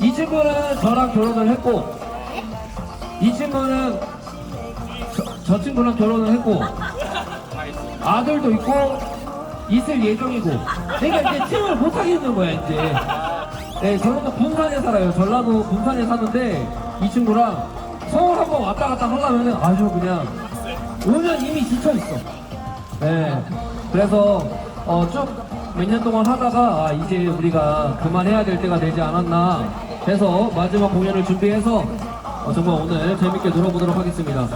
이 친구는 저랑 결혼을 했고 이 친구는 저, 저 친구랑 결혼을 했고 아들도 있고 있을 예정이고. 그러니까 이제 팀을 못 하겠는 거야 이제. 네 저는 또 군산에 살아요. 전라도 군산에 사는데 이 친구랑 서울 한번 왔다 갔다 하려면은 아주 그냥 오면 이미 지쳐 있어. 네. 그래서 어, 쭉 몇년 동안 하다가 아, 이제 우리가 그만해야 될 때가 되지 않았나 해서 마지막 공연을 준비해서 어, 정말 오늘 재밌게 놀아보도록 하겠습니다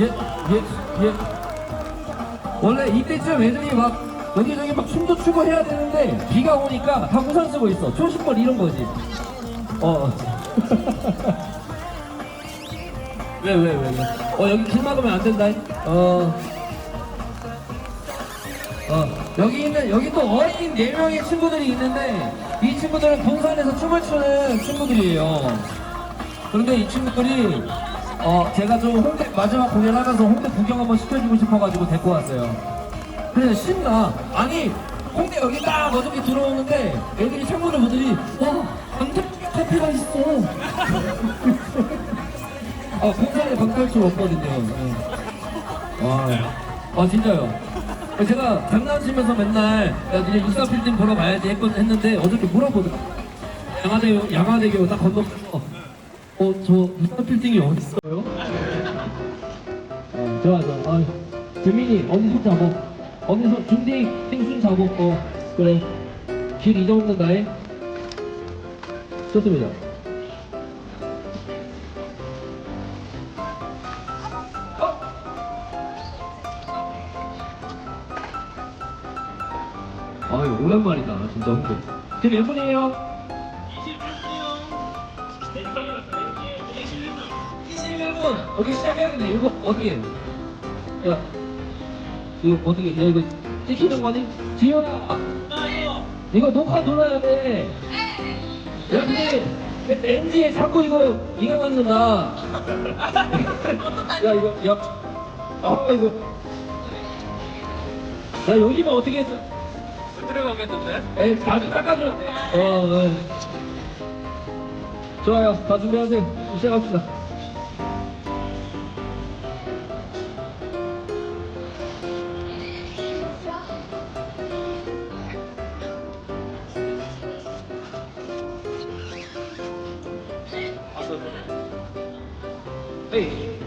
예, 예, 예. 원래 이때쯤 애들이 막 여기저기 막 춤도 추고 해야 되는데 비가 오니까 다 우산 쓰고 있어. 초심벌 이런 거지. 어. 왜, 왜, 왜, 왜? 어, 여기 길 막으면 안 된다. 어. 어, 여기 있는, 여기 또 어린 4명의 친구들이 있는데, 이 친구들은 군산에서 춤을 추는 친구들이에요. 그런데 이 친구들이 어 제가 좀 홍대 마지막 공연하면서 홍대 구경 한번 시켜주고 싶어가지고 데리고 왔어요. 그래서 신나. 아니 홍대 여기 딱 어저께 들어오는데 애들이 보더니 와 방탈 카페가 있어. 아 공산에 방탈출 없거든요. 네. 와, 아 진짜요. 제가 장난치면서 맨날 야 니네 육사 필딩 보러 가야지 했건 했는데 어저께 물어보더라. 양화대교 양화대교 딱 건너서 어, 저 어디 있어요? 어, 좋아, 좋아. 아, 재민이, 언니 손 잡어. 언니 손, 중딩, 생순 잡어. 어, 그래. 길 잊어먹는다, 해. 좋습니다. 아유, 오랜만이다, 진짜 홍대. 지금 몇 분이에요? 21분. 여기 시작해야겠네. 이거 어떻게 해? 야 이거 어떻게 야 이거 찍히는 거니? 지효야! 이거 녹화 눌러야 돼. 왜 렌즈에 자꾸 이거 이거 맞는다. 야 이거 야아 이거. 야 여기만 어떻게 했어 들어가겠는데? 에이 자주 깎아줘. 어, 어. 좋아요. 다 준비하세요. 시작합시다. 에이.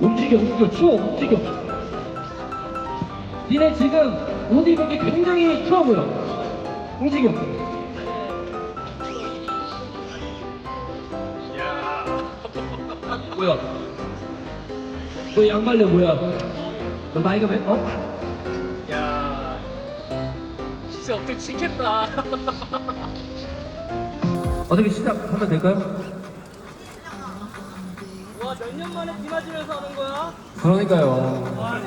움직여 움직여. 추워 움직여 니네 지금 옷 입은 게 굉장히 추워 보여. 움직여. 뭐야? 너 양말래 뭐야? 너 나이가 몇 어? 야 진짜 어떻게 치겠다. 어떻게 시작하면 될까요? 와몇 년 만에 비 맞으면서 하는 거야? 그러니까요. 와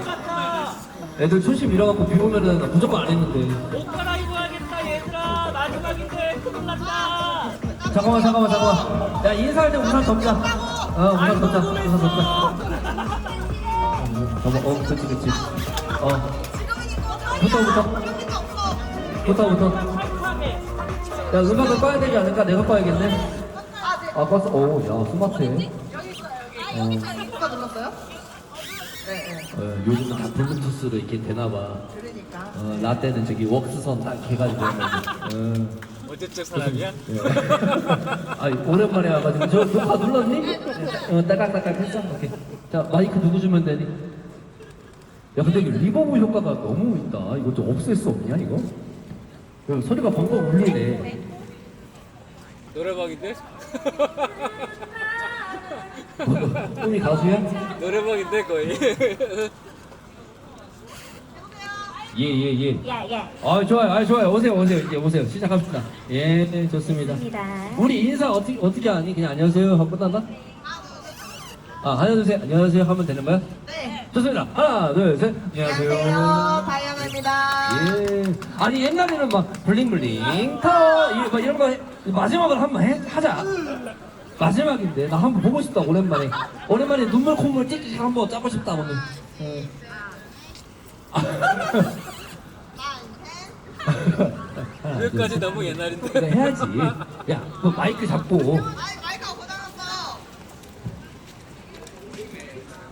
애들 초심 잃어갖고 비 오면은 무조건 안 했는데. 옷 갈아입어야겠다 얘들아. 마지막인데 큰일 났다. 잠깐만 잠깐만 잠깐만. 야 인사할 때 우산 덮자. 어 우산 덮자. 우산 덮자. 잠깐만 어 그치 그치. 어. 붙어 붙어 붙어 붙어 깔끔하게. 야 음악을 꺼야 되지 않을까? 내가 꺼야겠네. 아 껐어? 오 야 스마트해. 누가 눌렀어요? 어, 요즘은 다 블루투스로 이렇게 되나봐 그러니까. 어, 나 때는 저기 웍스선 딱 해가지고 어. 어제적 사람이야? 아 오랜만에 와가지고 저 녹화 눌렀니? 어 따깍따깍 했어 오케이 자 마이크 누구 주면 되니? 야 근데 이거 리버브 효과가 너무 있다 이거 좀 없앨 수 없냐 이거? 야, 소리가 방금 울리네 노래방인데? 꿈이 가수야? 노래방인데 거의 예 예예 야, 야. 아 좋아요 아 좋아요 오세요 오세요 이제 오세요 시작합시다 예 좋습니다 입니다. 우리 인사 어떻게 어떻게 하니? 그냥 안녕하세요 하고 끝난다? 아 하나 둘 셋 안녕하세요 하면 되는 거야? 네. 좋습니다 하나 둘 셋 안녕하세요 안녕하세요. 다이아입니다. 예. 아니 옛날에는 막 블링블링 터 이- 막 이런 거 해- 마지막으로 한번 해, 하자. 마지막인데 나 한번 보고 싶다 오랜만에. 오랜만에 눈물 콧물 찍찍 한번 짜고 싶다 오늘. 예. 여기까지 셋. 너무 옛날인데. 그래 해야지. 야, 너 마이크 잡고. 아이 마이크가 고장났어.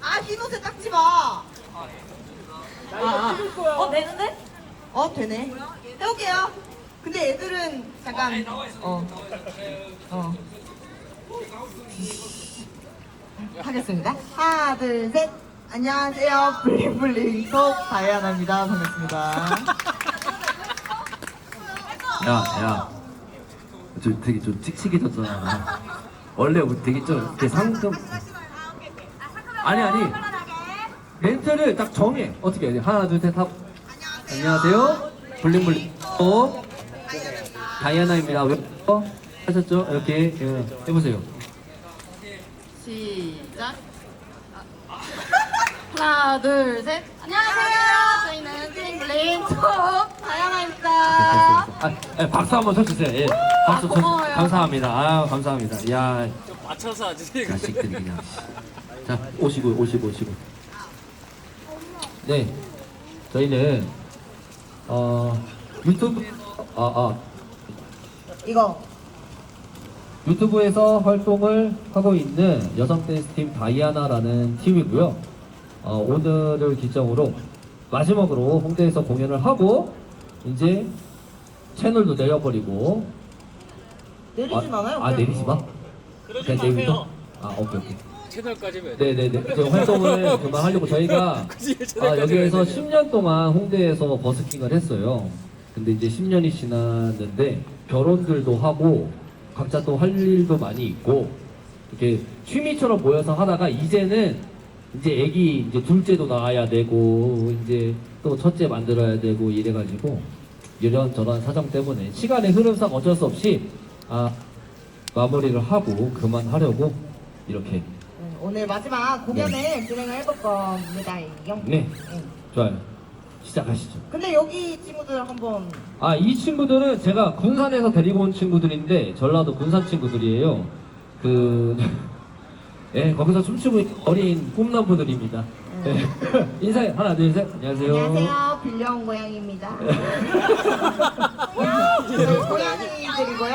아 흰옷에 닦지 마. 아, 찍을 거야. 어 되는데? 어 되네. 해볼게요. 근데 애들은 잠깐 어 어. 하겠습니다. 하나 둘 셋. 안녕하세요. 블링블링 속 다이아나입니다. 반갑습니다. 야, 야. 좀 되게 좀 칙칙해졌잖아. 원래 되게 좀 상좀 아니 아니 멘트를 딱 정해 어떻게 해야 돼 하나 둘 셋 하고 안녕하세요 블링블링 어 다이아나입니다 왜 어? 하셨죠 이렇게 예, 해보세요 시작. 하나, 둘, 셋. 안녕하세요. 저희는 블링블링 톡 다양아입니다. 아, 예, 박수 한번 쳐주세요 예, 박수 아, 쳐 고마워요. 감사합니다 아 감사합니다 야좀 맞춰서 하지. 자식들이 그냥 자 오시고 오시고 오시고 네 저희는 어 유튜브 아 아 이거 유튜브에서 활동을 하고 있는 여성 댄스 팀 다이아나라는 팀이고요. 어, 오늘을 기점으로 마지막으로 홍대에서 공연을 하고 이제 채널도 내려버리고 내리진 아, 않아요. 아. 내리지 마. 그러지 그냥 내일부터? 마세요. 아 오케이 오케이. 채널까지 왜? 돼? 네네네. 이제 활동을 그만하려고 저희가 굳이 아, 채널까지 여기에서 왜 돼? 10년 동안 홍대에서 버스킹을 했어요. 근데 이제 10년이 지났는데 결혼들도 하고 각자 또 할 일도 많이 있고 이렇게 취미처럼 모여서 하다가 이제는 이제 애기 이제 둘째도 낳아야 되고 이제 또 첫째 만들어야 되고 이래가지고 이런 저런 사정 때문에 시간의 흐름상 어쩔 수 없이 아 마무리를 하고 그만하려고 이렇게. 네, 오늘 마지막 공연을 진행을 해볼 겁니다. 네. 좋아요 시작하시죠. 근데 여기 친구들 한번 아, 이 친구들은 제가 군산에서 데리고 온 친구들인데, 전라도 군산 친구들이에요. 그, 예, 거기서 춤추고 있는 어린 꿈나무들입니다. 네. 인사해. 하나, 둘, 셋. 안녕하세요. 안녕하세요. 빌려온 고양이입니다. 고양이들이고요.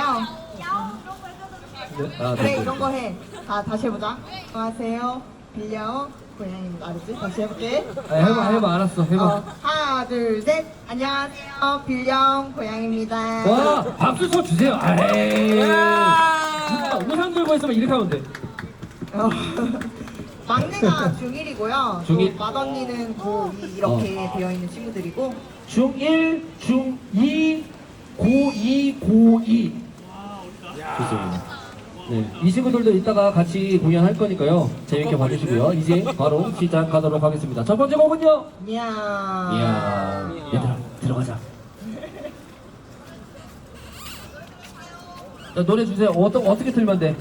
네, 하나, 둘, 그래 셋. 이런 거 해. 다 다시 해보자. 안녕하세요. 빌려온 고양이입니다. 알았지? 다시 해볼게. 아, 해봐, 해봐. 알았어. 해봐. 어, 하나 둘 셋. 안녕하세요. 빌려온 고양이입니다. 와, 박수 쳐 주세요. 아이. 누가 우산 들고 있으면 이렇게 하면 돼. 어, 막내가 중1이고요. 중1? 맏언니는 고2 이렇게 되어 있는 친구들이고 중1, 중2, 고2, 고2. 좋습니다. 네, 이 친구들도 이따가 같이 공연할 거니까요. 재밌게 봐주시고요. 이제 바로 시작하도록 하겠습니다. 첫 번째 곡은요. 이야. 이야, 얘들아 들어가자. 자, 노래 주세요. 어떤 어떻게 틀면 돼?